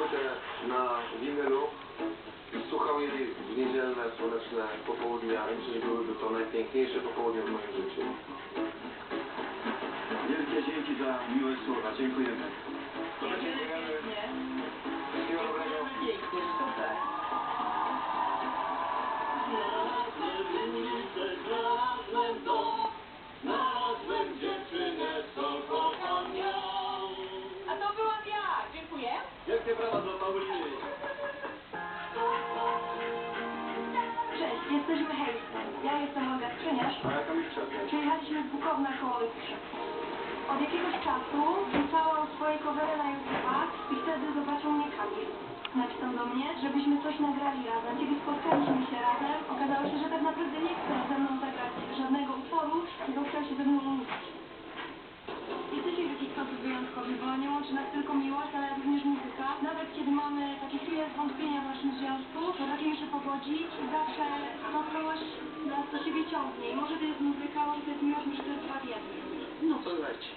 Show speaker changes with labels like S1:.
S1: płytę na winylu i słuchał jej w niedzielne, słoneczne popołudnia. Myślę, że byłyby to najpiękniejsze popołudnie w moim życiu.
S2: Wielkie dzięki za miłe słowa. Dziękujemy.
S3: Jesteśmy Hejstem. Ja jestem Olga Skrzyniarz. Przyjechaliśmy z Bukowna koło Lubusza. Od jakiegoś czasu wrzucałam swoje covery na YouTube'a i wtedy zobaczył mnie Kamil. Napisał do mnie, żebyśmy coś nagrali razem. Kiedy spotkaliśmy się razem, okazało się, że tak naprawdę nie chce ze mną zagrać żadnego utworu, tylko chciał się ze mną umówić. Jesteście w jakiś sposób wyjątkowi, bo nie łączy nas tylko miłość, ale również muzyka. Nawet zwątpienia waszym związku, potrafimy się pogodzić i zawsze to coś nas do siebie ciągnie. I może to jest muzyka, może to jest miłość, może to jest. No to leci.